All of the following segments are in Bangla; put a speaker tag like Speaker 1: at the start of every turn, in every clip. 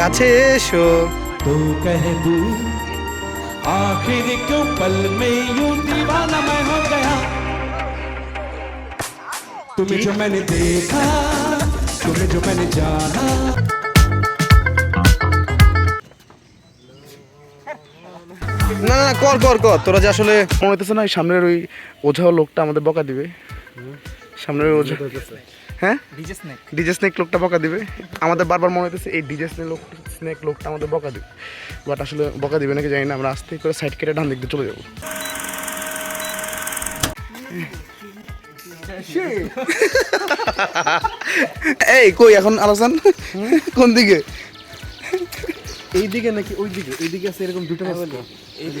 Speaker 1: কাছে এসো
Speaker 2: तो कह दू आखिर क्यों पल में यूं दीवाना मैं हो गया तुम्हें जो मैंने देखा तुम्हें जो मैंने जाना
Speaker 1: না না না, কর কর কর তোরা যে আসলে মনে হইতেছে না ওই সামনের ওই ওঝা লোকটা আমাদের বকা দিবে সামনের ওই ওঝা হ্যাঁ? DJ Snake. লোকটা বকা দিবে। আমাদের বারবার মনে হইতেছে এই ডিজে স্নেক লোক স্নেক লোকটা আমাদের বকা দিবে। বাট আসলে বকা দিবে নাকি জানি না আমরা আস্তে করে সাইড কেটে ডান দিক দিয়ে চলে যাব। এই কই এখন আলোচন? কোন দিকে?
Speaker 3: এই দিকে নাকি ওই দিকে? এই দিকে আছে এরকম দুটো রাস্তা
Speaker 4: এই-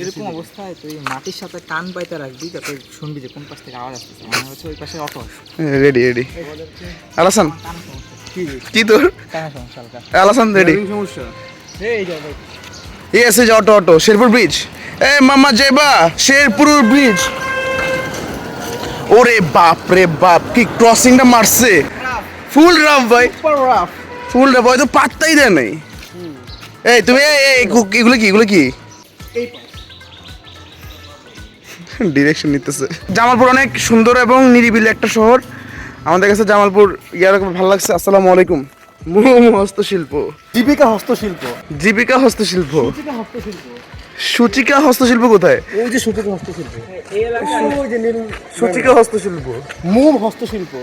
Speaker 4: এরকম অবস্থায় তুই মাটির সাথে কান পাইতে রাখবি যাতে শুনবি যে কোন পাশ থেকে আওয়াজ আসতেছে। মনে হচ্ছে ওই পাশে অটো।
Speaker 1: রেডি রেডি আলাসান কি তোর? আলাসান রেডি
Speaker 3: সমস্যা?
Speaker 4: এই
Speaker 1: Yes, is auto auto. Sherpur bridge এ মামা জেবা শেরপুর ব্রিজ ওরে বাপ রে বাপ কি ক্রসিংটা মারছে। ফুল রাফ ভাই। ফুল রাফ ভাই তো পাত্তাই দেয় নাই। এই তুমি এগুলো কি এগুলো কি? ডিরেকশন নিতেছে। জামালপুর অনেক সুন্দর এবং নিরিবিলি একটা শহর। আমাদের কাছে জামালপুর ইয়ার ভালো লাগছে আসসালামু আলাইকুম। মোমো হস্তশিল্প।
Speaker 3: জীবিকা হস্তশিল্প।
Speaker 1: জীবিকা হস্তশিল্প। সূচিকা হস্তশিল্প কোথায়?
Speaker 3: ওই যে সূচক হস্তশিল্প। ওই যে নীল
Speaker 1: সূচিকা হস্তশিল্প।
Speaker 3: মোম হস্তশিল্প।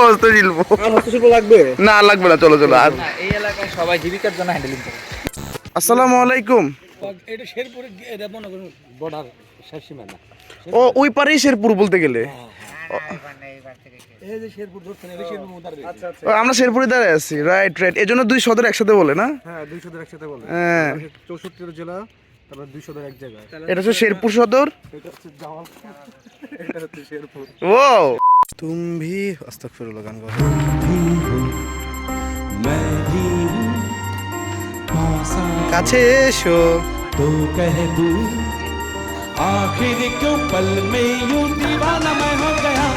Speaker 1: হস্তশিল্প।
Speaker 3: হস্তশিল্প লাগবে?
Speaker 1: না লাগবে না চলো চলো আর
Speaker 4: এই এলাকায় সবাই জীবিকার জন্য হ্যান্ডেলিং করে।
Speaker 1: আসসালামু আলাইকুম।
Speaker 3: এটা বর্ডার
Speaker 1: ও ওই পারেই শেরপুর বলতে গেলে।
Speaker 3: হ্যাঁ, হ্যাঁ। আচ্ছা,
Speaker 1: আমরা শেরপুরে দাঁড়ায় আছি রাইট রাইট এই জন্য দুই সদর একসাথে বলে না?
Speaker 3: হ্যাঁ দুই সদর একসাথে বলে।
Speaker 1: হ্যাঁ।
Speaker 3: চৌষট্টি জেলা
Speaker 1: শেরপুর সদর? ও তুম কাছে এসো।
Speaker 2: তো आखिर क्यों पल में यूं दीवाना मैं हो गया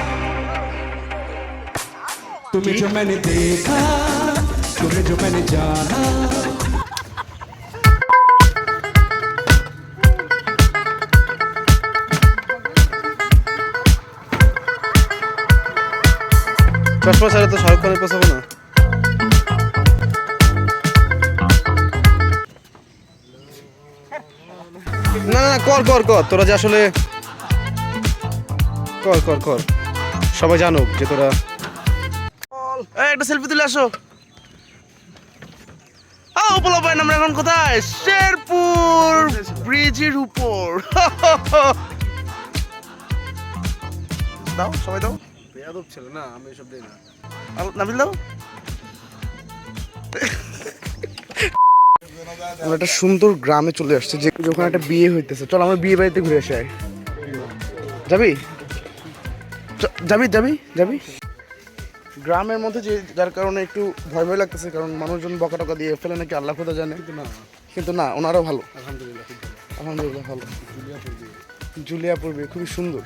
Speaker 2: तुम्हें जो मैंने देखा तुम्हें जो मैंने जाना
Speaker 1: চশমা ছাড়া তো সড়ক করে পৌঁছাবো না না না কর কর কর। তোরা যে আসলে কর কর কর। সবাই জানুক যে তোরা একটা সেলফি তুলে আসো। আমরা এখন কোথায়? শেরপুর ব্রিজের উপর। দাও সবাই দাও।
Speaker 3: বেয়াদব ছিল না আমি এসব দিই না।
Speaker 1: আল- নাবিল দাও। আমরা একটা সুন্দর গ্রামে চলে আসছে যে ওখানে একটা বিয়ে হইতেছে। চল আমরা বিয়ে বাড়িতে ঘুরে আসি। যাবি? যাবি যাবি যাবি? গ্রামের মধ্যে যে যার কারণে একটু ভয় ভয় লাগতেছে কারণ মানুষজন বকা টকা দিয়ে ফেলে নাকি আল্লাহ খোদা জানে।
Speaker 3: কিন্তু না।
Speaker 1: কিন্তু না ওনারাও ভালো।
Speaker 3: আলহামদুলিল্লাহ ভালো।
Speaker 1: আলহামদুলিল্লাহ ভালো।
Speaker 3: জুলিয়া পড়বি
Speaker 1: জুলিয়া পূর্বে খুবই সুন্দর।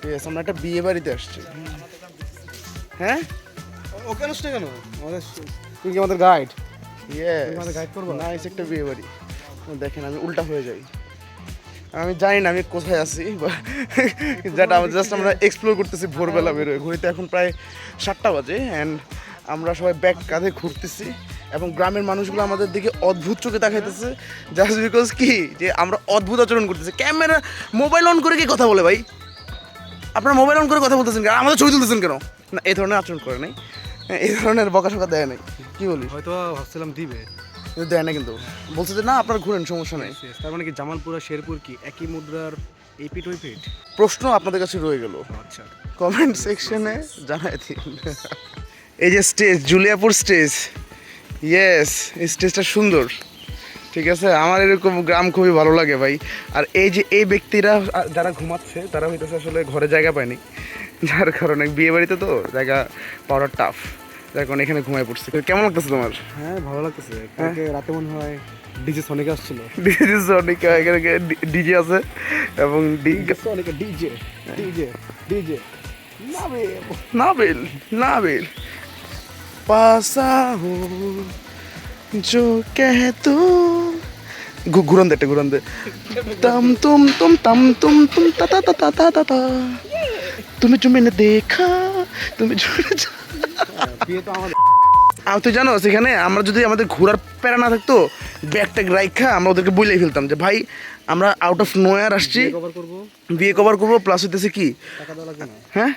Speaker 1: ঠিক আছে আমরা একটা বিয়ে বাড়িতে আসছি। হ্যাঁ?
Speaker 3: ওকে আসছে কেন? আমাদের তুই কি আমাদের গাইড guide করবা?
Speaker 1: নাইস একটা বিয়ে বাড়ি। দেখেন আমি উল্টা হয়ে যাই। আমি জানি না আমি কোথায় আছি যেটা জাস্ট আমরা এক্সপ্লোর করতেছি ভোরবেলা বেরোয়। ঘুরিতে এখন প্রায় সাতটা বাজে অ্যান্ড আমরা সবাই ব্যাগ কাঁধে ঘুরতেছি এবং গ্রামের মানুষগুলো আমাদের দিকে অদ্ভুত চোখে তাকাইতেছে জাস্ট বিকজ কি? যে আমরা অদ্ভুত আচরণ করতেছি। ক্যামেরা মোবাইল অন করে কি কথা বলে ভাই? আপনারা মোবাইল অন করে কথা বলতেছেন কেন? আমাদের ছবি তুলতেছেন কেন? না এই ধরনের আচরণ করে নাই। এই ধরনের বকা সকা দেয় নাই। কি বলিস?
Speaker 3: হয়তো ভাবছিলাম দিবে।
Speaker 1: কিন্তু দেয় না কিন্তু। বলছে যে না আপনার ঘুরেন সমস্যা নেই।
Speaker 3: তার মানে কি জামালপুর আর শেরপুর কি একই মুদ্রার এই পিঠ ওই পিঠ
Speaker 1: প্রশ্ন আপনাদের কাছে রয়ে গেল।
Speaker 3: আচ্ছা।
Speaker 1: কমেন্ট সেকশনে জানাই দিন। এই যে স্টেজ জুলিয়াপুর স্টেজ। ইয়েস এই স্টেজটা সুন্দর। ঠিক আছে? আমার এরকম গ্রাম খুবই ভালো লাগে ভাই। আর এই যে এই ব্যক্তিরা যারা ঘুমাচ্ছে তারা হইতেছে আসলে ঘরে জায়গা পায়নি। যার কারণে বিয়ে বাড়িতে তো জায়গা পাওয়াটা টাফ যার কারণে এখানে ঘুমায় পড়ছে কেমন লাগতেছে তোমার
Speaker 3: হ্যাঁ ভালো লাগতেছে কালকে রাতে মনে হয় ডিজে সনিক আসছিল
Speaker 1: ডিজে সনিক এখানে ডিজে আছে এবং D-
Speaker 3: Sonic DJ DJ DJ
Speaker 1: Nabil Nabil পাসা হো जो कह तू घु- घुरन दे একটা ঘুরন দে तम तुम तुम तम तुम तुम ता ता ता ता ता ता ता তুমি চুমে না দেখা তুমি আমি তুই জানো সেখানে আমরা যদি আমাদের ঘোরার প্যারা না থাকতো ব্যাগটা রাইখা আমরা ওদেরকে বলে ফেলতাম যে ভাই আমরা আউট অফ নোয়ার আসছি। বিয়ে কভার করব? প্লাস হইতেছে কি? হ্যাঁ?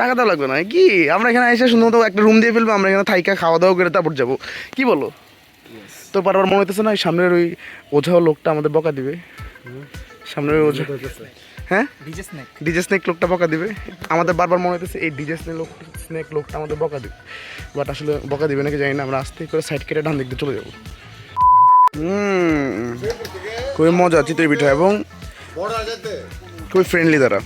Speaker 3: টাকা দেওয়া লাগবে না।
Speaker 1: কি? আমরা এখানে এসে শুনতো একটা রুম দিয়ে ফেলব আমরা এখানে থাইকা খাওয়া দাওয়া করে তারপর যাব। কি বলো? তোর বারবার মনে হইতেছে না সামনের ওই ওঝাও লোকটা আমাদের বকা দিবে? সামনের ওঝা। হ্যাঁ?
Speaker 4: ডিজে স্ন্যাক
Speaker 1: ডিজে স্নেক লোকটা বকা দিবে। আমাদের বারবার মনে হইতেছে এই ডিজে স্নেক লোক স্নেক লোকটা আমাদের বকা দিবে। বাট আসলে বকা দিবে নাকি জানি না আমরা আস্তে করে সাইড কেটে ডান দিক দিয়ে চলে যাব। হুম। খুবই মজা চিতই পিঠা এবং খুবই ফ্রেন্ডলি তারা।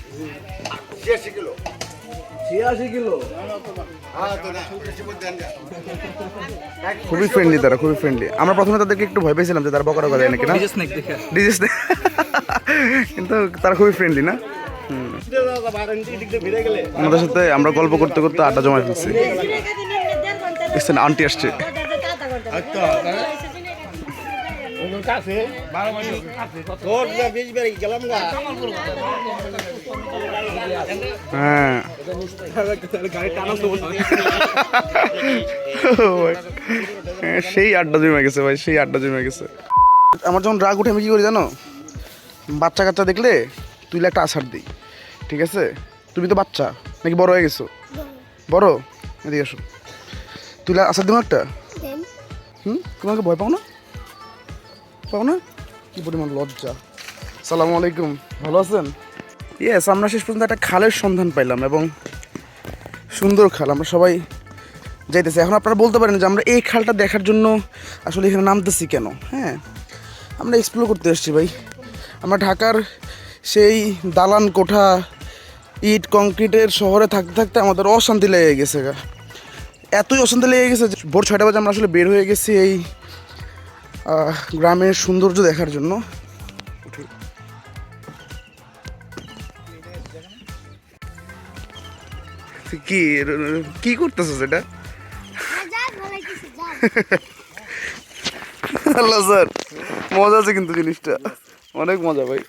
Speaker 1: খুবই ফ্রেন্ডলি তারা খুবই ফ্রেন্ডলি আমরা প্রথমে তাদেরকে একটু ভয় পেয়েছিলাম যে তারা বকরা করে নাকি না।
Speaker 4: ডিজে
Speaker 1: স্নেক কিন্তু তারা খুবই ফ্রেন্ডলি না? আমাদের সাথে আমরা গল্প করতে করতে আড্ডা জমাই ফেলছি। আন্টি আসছে। হ্যাঁ, সেই আড্ডা জমে গেছে ভাই সেই আড্ডা জমে গেছে। আমার যখন রাগ উঠে আমি কি করি জানো? বাচ্চা কাচ্চা দেখলে তুই একটা আছাড় দিই ঠিক আছে? তুমি তো বাচ্চা নাকি বড় হয়ে গেছো? বড়? এদিকে আসো। তুই আছাড় দিব একটা? হুম? তোমাকে ভয় পাও না? পাও না? কি পরিমাণ লজ্জা। সালামু আলাইকুম। ভালো আছেন? ইয়েস আমরা শেষ পর্যন্ত একটা খালের সন্ধান পাইলাম এবং সুন্দর খাল আমরা সবাই যাইতেছি। এখন আপনারা বলতে পারেন যে আমরা এই খালটা দেখার জন্য আসলে এখানে নামতেছি কেন? হ্যাঁ? আমরা এক্সপ্লোর করতে এসেছি ভাই। আমরা ঢাকার সেই দালান কোঠা ইট কংক্রিটের শহরে থাকতে থাকতে আমাদের অশান্তি লেগে গেছে গা। এতই অশান্তি লেগে গেছে যে ভোর ছয়টা বাজে আমরা আসলে বের হয়ে গেছি এই গ্রামের সৌন্দর্য দেখার জন্য। কি কি করতেছো সেটা? আল্লাহ স্যার মজা আছে কিন্তু জিনিসটা। অনেক মজা ভাই।